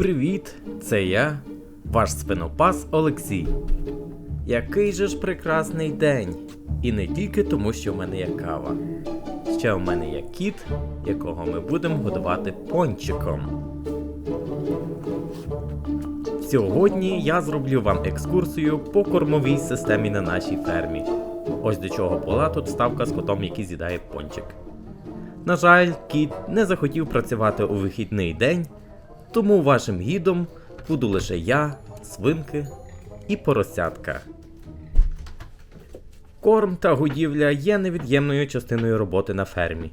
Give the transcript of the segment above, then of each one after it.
Привіт, це я, ваш спинопас Олексій. Який же ж прекрасний день! І не тільки тому, що в мене є кава. Ще в мене є кіт, якого ми будемо годувати пончиком. Сьогодні я зроблю вам екскурсію по кормовій системі на нашій фермі. Ось до чого була тут ставка з котом, який з'їдає пончик. На жаль, кіт не захотів працювати у вихідний день, тому вашим гідом буду лише я, свинки і поросятка. Корм та годівля є невід'ємною частиною роботи на фермі.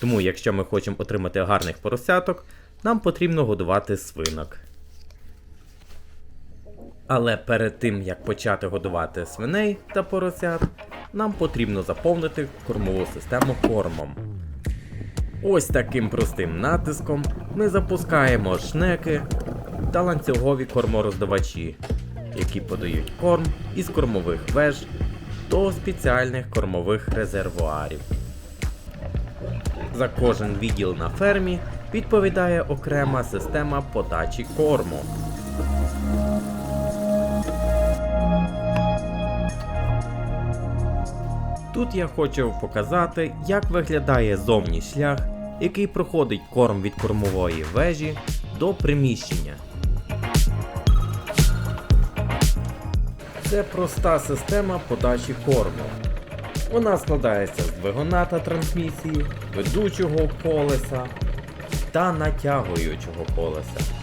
Тому, якщо ми хочемо отримати гарних поросяток, нам потрібно годувати свинок. Але перед тим як почати годувати свиней та поросят, нам потрібно заповнити кормову систему кормом. Ось таким простим натиском ми запускаємо шнеки та ланцюгові кормороздавачі, які подають корм із кормових веж до спеціальних кормових резервуарів. За кожен відділ на фермі відповідає окрема система подачі корму. Тут я хочу показати, як виглядає зовній шлях, який проходить корм від кормової вежі до приміщення. Це проста система подачі корму. Вона складається з двигуна та трансмісії, ведучого колеса та натягуючого колеса.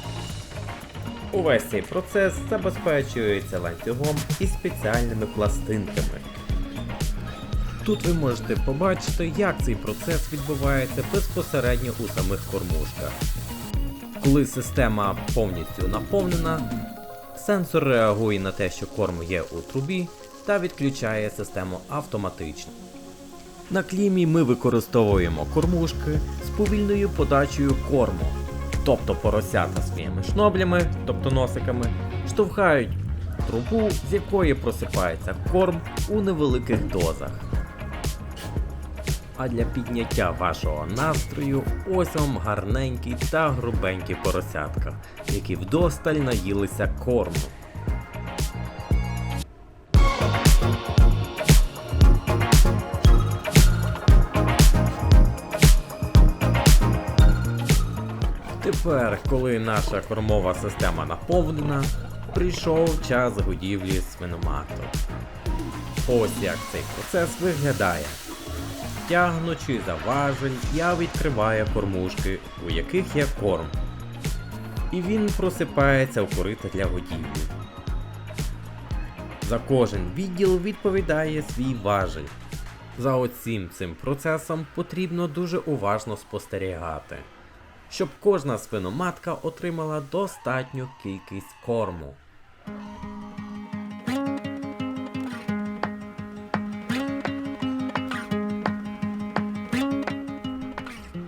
Увесь цей процес забезпечується ланцюгом і спеціальними пластинками. Тут ви можете побачити, як цей процес відбувається безпосередньо у самих кормушках. Коли система повністю наповнена, сенсор реагує на те, що корм є у трубі, та відключає систему автоматично. На клімі ми використовуємо кормушки з повільною подачею корму, тобто поросята своїми шноблями, тобто носиками, штовхають трубу, з якої просипається корм у невеликих дозах. А для підняття вашого настрою ось вам гарненькі та грубенькі поросятка, які вдосталь наїлися корму. Тепер, коли наша кормова система наповнена, прийшов час годівлі свиноматок. Ось як цей процес виглядає. Тягнучи за важель, я відкриваю кормушки, у яких є корм. І він просипається в корита для годівлі. За кожен відділ відповідає свій важель. За оцім цим процесом потрібно дуже уважно спостерігати, щоб кожна свиноматка отримала достатню кількість корму.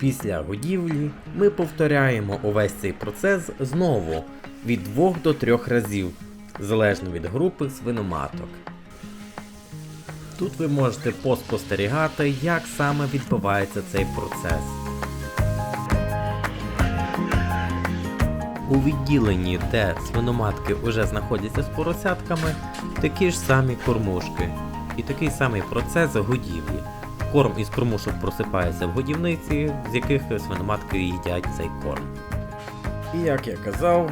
Після годівлі ми повторяємо увесь цей процес знову від 2 до 3 разів, залежно від групи свиноматок. Тут ви можете поспостерігати, як саме відбувається цей процес. У відділенні, де свиноматки вже знаходяться з поросятками, такі ж самі кормушки. І такий самий процес годівлі. Корм із кормушок просипається в годівниці, з яких свиноматки їдять цей корм. І як я казав,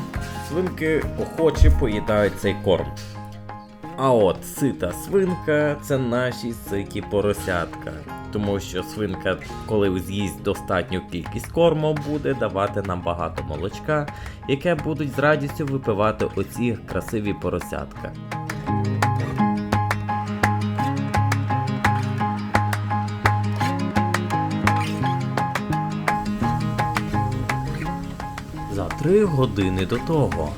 свинки охоче поїдають цей корм. А от сита свинка це наші ситі поросятка. Тому що свинка, коли з'їсть достатню кількість корму, буде давати нам багато молочка, яке будуть з радістю випивати оці красиві поросятка. Три години до того.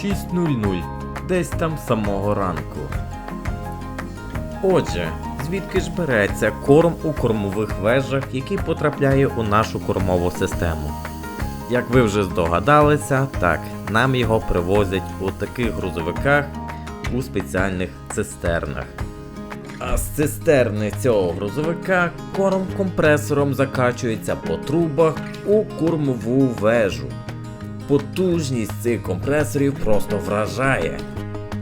Шість нуль. Десь там самого ранку. Отже, звідки ж береться корм у кормових вежах, який потрапляє у нашу кормову систему? Як ви вже здогадалися, так, нам його привозять у таких грузовиках у спеціальних цистернах. А з цистерни цього грузовика корм компресором закачується по трубах у кормову вежу. Потужність цих компресорів просто вражає.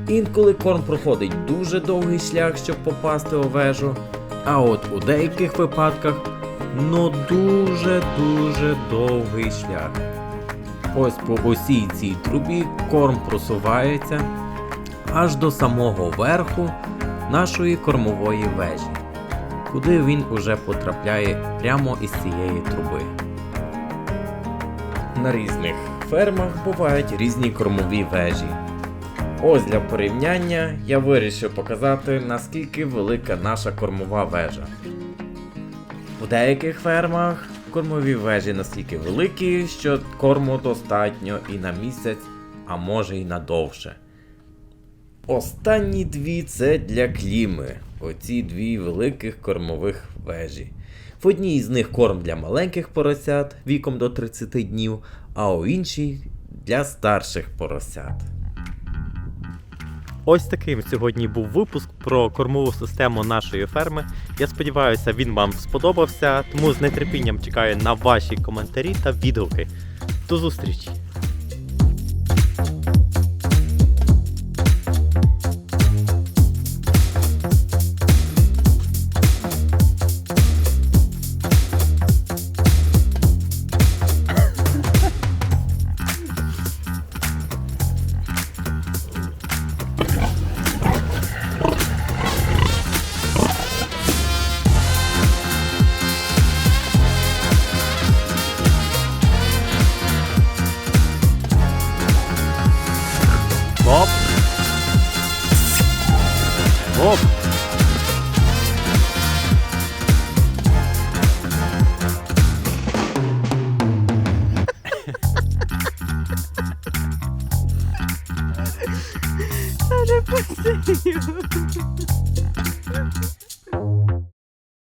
Інколи корм проходить дуже довгий шлях, щоб попасти у вежу, а от у деяких випадках ну дуже-дуже довгий шлях. Ось по усій цій трубі корм просувається аж до самого верху нашої кормової вежі, куди він уже потрапляє прямо із цієї труби. На різних фермах бувають різні кормові вежі. Ось для порівняння я вирішив показати, наскільки велика наша кормова вежа. У деяких фермах кормові вежі настільки великі, що корму достатньо і на місяць, а може й на довше. Останні дві це для кліми. Оці дві великих кормових вежі. В одній з них корм для маленьких поросят віком до 30 днів, а у іншій для старших поросят. Ось таким сьогодні був випуск про кормову систему нашої ферми. Я сподіваюся, він вам сподобався, тому з нетерпінням чекаю на ваші коментарі та відгуки. До зустрічі!